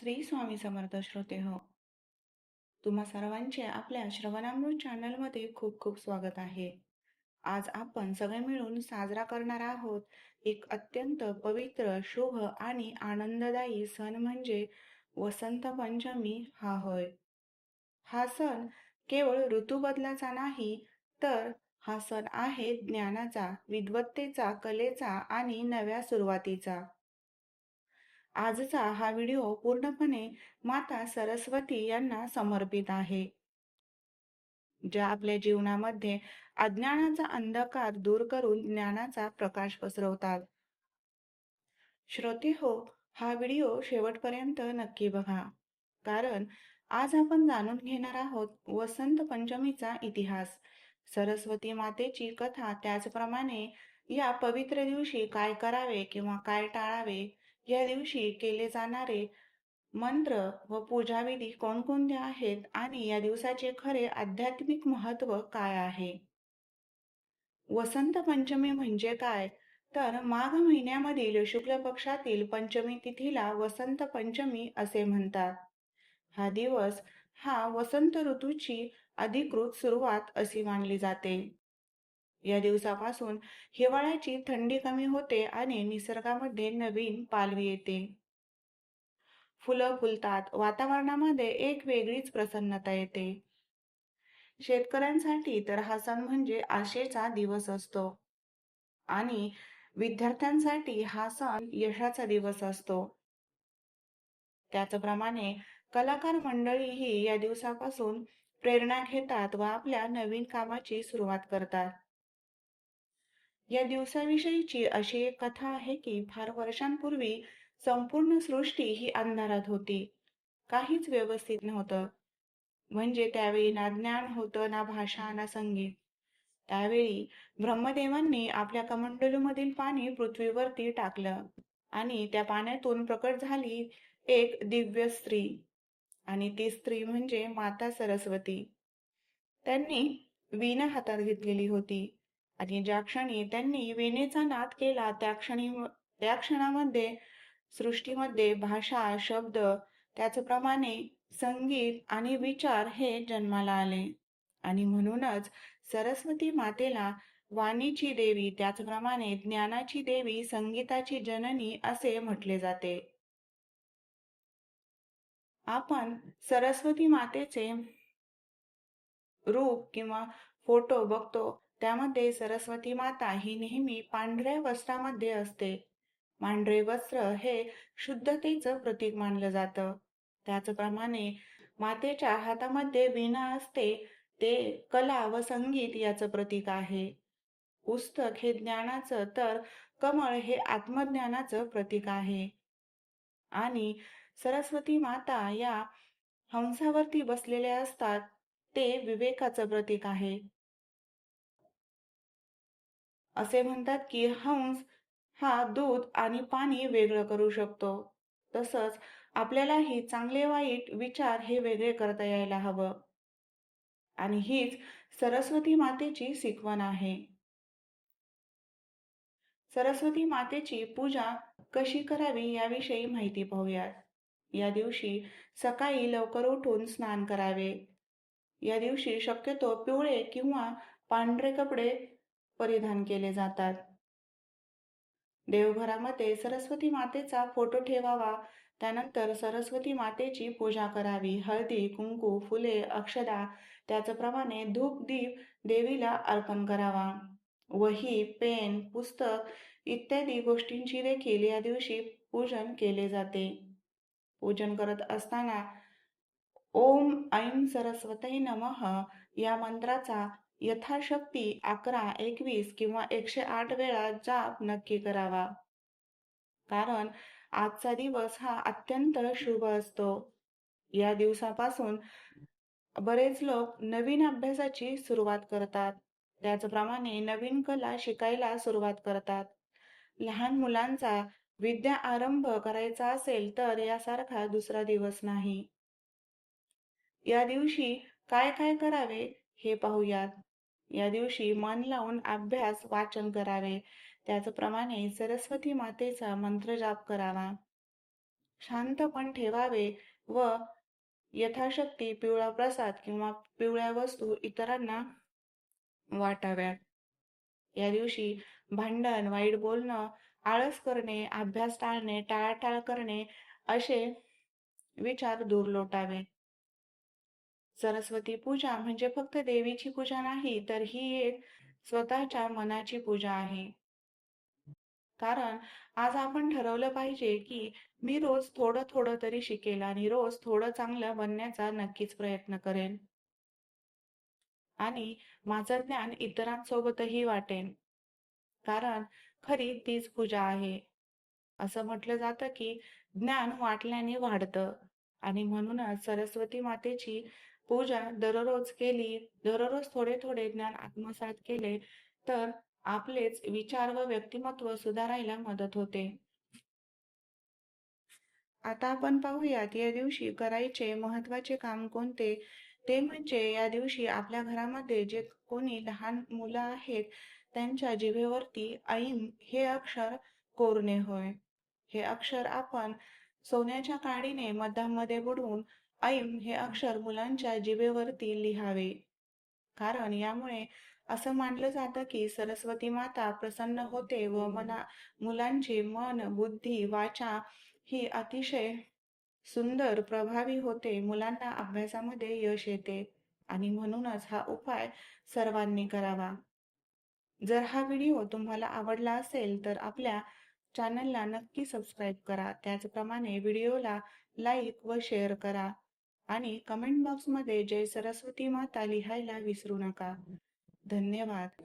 श्री स्वामी समर्थ श्रोते हो. तुम्हा सर्वांचे आपल्या श्रवणामृत चॅनलमध्ये खूप खूप स्वागत आहे. आज आपण सगळे मिळून साजरा करणार आहोत एक अत्यंत पवित्र शुभ आणि आनंददायी सण म्हणजे वसंत पंचमी हा होय. हा सण केवळ ऋतुबदलाचा नाही तर हा सण आहे ज्ञानाचा विद्वत्तेचा कलेचा आणि नव्या सुरुवातीचा. आजचा हा व्हिडिओ पूर्णपणे माता सरस्वती यांना समर्पित आहे. ज्या आपल्या जीवनामध्ये अज्ञानाचा अंधकार दूर करून ज्ञानाचा प्रकाश पसरवतात. श्रोते हो हा व्हिडिओ शेवटपर्यंत नक्की बघा. कारण आज आपण जाणून घेणार आहोत वसंत पंचमीचा इतिहास. सरस्वती मातेची कथा त्याचप्रमाणे या पवित्र दिवशी काय करावे किंवा काय टाळावे या दिवशी केले जाणारे मंत्र व पूजाविधी कोणकोणत्या आहेत आणि या दिवसाचे खरे आध्यात्मिक महत्त्व काय आहे? वसंत पंचमी म्हणजे काय? तर माघ महिन्यामधील शुक्ल पक्षातील पंचमी तिथीला वसंत पंचमी असे म्हणतात. हा दिवस हा वसंत ऋतूची अधिकृत सुरुवात अशी मानली जाते. या दिवसापासून हिवाळ्याची थंडी कमी होते आणि निसर्गामध्ये नवीन पालवी येते. फुलं फुलतात वातावरणामध्ये एक वेगळीच प्रसन्नता येते. शेतकऱ्यांसाठी तर हा सण म्हणजे आशेचा दिवस असतो. आणि विद्यार्थ्यांसाठी हा सण यशाचा दिवस असतो. त्याचप्रमाणे कलाकार मंडळी ही या दिवसापासून प्रेरणा घेतात व आपल्या नवीन कामाची सुरुवात करतात. या दिवसाविषयीची अशी एक कथा आहे की फार वर्षांपूर्वी संपूर्ण सृष्टी ही अंधारात होती. काहीच व्यवस्थित नव्हतं. म्हणजे त्यावेळी ना ज्ञान होतं ना भाषा ना संगीत. त्यावेळी ब्रह्मदेवांनी आपल्या कमंडलूमधील पाणी पृथ्वीवरती टाकलं आणि त्या पाण्यातून प्रकट झाली एक दिव्य स्त्री. आणि ती स्त्री म्हणजे माता सरस्वती. त्यांनी वीणा हातात घेतलेली होती. आणि ज्या क्षणी त्यांनी वेणेचा नाद केला त्या क्षणी त्या क्षणामध्ये सृष्टीमध्ये भाषा शब्द त्याचप्रमाणे संगीत आणि विचार हे जन्माला आले. आणि म्हणूनच सरस्वती मातेला वाणीची देवी त्याचप्रमाणे ज्ञानाची देवी संगीताची जननी असे म्हटले जाते. आपण सरस्वती मातेचे रूप किंवा फोटो बघतो त्यामध्ये सरस्वती माता ही नेहमी पांढऱ्या वस्त्रामध्ये असते. पांढरे वस्त्र हे शुद्धतेचं प्रतीक मानलं जातं. त्याचप्रमाणे मातेच्या हातामध्ये वीणा असते ते कला व संगीत याचं प्रतीक आहे. पुस्तक हे ज्ञानाचं तर कमळ हे आत्मज्ञानाचं प्रतीक आहे. आणि सरस्वती माता या हंसावरती बसलेल्या असतात ते विवेकाचं प्रतीक आहे. असे म्हणतात की हंस हा दूध आणि पाणी वेगळं करू शकतो. तसंच आपल्यालाही चांगले वाईट विचार हे वेगळे करता यायला हवं. आणि हीच सरस्वती मातेची शिकवण आहे. सरस्वती मातेची पूजा कशी करावी याविषयी माहिती पाहूयात. या दिवशी सकाळी लवकर उठून स्नान करावे. या दिवशी शक्यतो पिवळे किंवा पांढरे कपडे परिधान केले जातात. देवघरामध्ये सरस्वती मातेचा फोटो ठेवावा. त्यानंतर सरस्वती मातेची पूजा करावी. हळदी कुंकू फुले अक्षदा त्याचप्रमाणे धूप दीप देवीला अर्पण करावा. वही पेन पुस्तक इत्यादी गोष्टींची देखील या दिवशी पूजन केले जाते. पूजन करत असताना ओम ऐं सरस्वती नमः या मंत्राचा यथाशक्ती अकरा एकवीस किंवा एकशे आठ वेळा जाप नक्की करावा. कारण आजचा दिवस हा अत्यंत शुभ असतो. या दिवसापासून बरेच लोक नवीन अभ्यासाची सुरुवात करतात. त्याचप्रमाणे नवीन कला शिकायला सुरुवात करतात. लहान मुलांचा विद्या आरंभ करायचा असेल तर यासारखा दुसरा दिवस नाही. या दिवशी काय काय करावे हे पाहूयात. या दिवशी मन लावून अभ्यास वाचन करावे. त्याचप्रमाणे सरस्वती मातेचा मंत्र जाप करावा. शांतपण ठेवावे व यथाशक्ती पिवळा प्रसाद किंवा पिवळ्या वस्तू इतरांना वाटाव्यात या दिवशी भांडण वाईट बोलणं आळस करणे अभ्यास टाळणे टाळाटाळ करणे असे विचार दूर लोटावे. सरस्वती पूजा म्हणजे फक्त देवीची पूजा नाही तर ही एक स्वतःच्या मनाची पूजा आहे. कारण आज आपण ठरवलं पाहिजे की मी रोज थोडं थोडं तरी शिकेल आणि रोज थोडं चांगलं बनण्याचा नक्कीच प्रयत्न करेन. आणि माझं ज्ञान इतरांसोबतही वाटेन कारण खरी तीच पूजा आहे. असं म्हटलं जातं की ज्ञान वाटल्याने वाढतं. आणि म्हणूनच सरस्वती मातेची पूजा दररोज केली दररोज थोडे थोडे ज्ञान आत्मसात केले तर आपलेच विचार व व्यक्तिमत्व सुधारायला मदत होते. आता आपण पाहूयात या दिवशी करायचे महत्त्वाचे काम कोणते? ते म्हणजे या दिवशी आपल्या घरामध्ये जे कोणी लहान मुलं आहेत त्यांच्या जिभेवरती ऐन हे अक्षर कोरणे होय. हे अक्षर आपण सोन्याच्या काडीने मधामध्ये बुडवून ऐम हे अक्षर मुलांच्या जिभेवरती लिहावे. कारण यामुळे असं मानलं जातं की सरस्वती माता प्रसन्न होते व मना मुलांची मन बुद्धी वाचा ही अतिशय सुंदर प्रभावी होते. मुलांना अभ्यासामध्ये यश येते आणि म्हणूनच हा उपाय सर्वांनी करावा. जर हा व्हिडिओ तुम्हाला आवडला असेल तर आपल्या चॅनलला नक्की सबस्क्राईब करा. त्याचप्रमाणे व्हिडिओला लाईक व शेअर करा. आणि कमेंट बॉक्समध्ये जय सरस्वती माता लिहायला विसरू नका. धन्यवाद.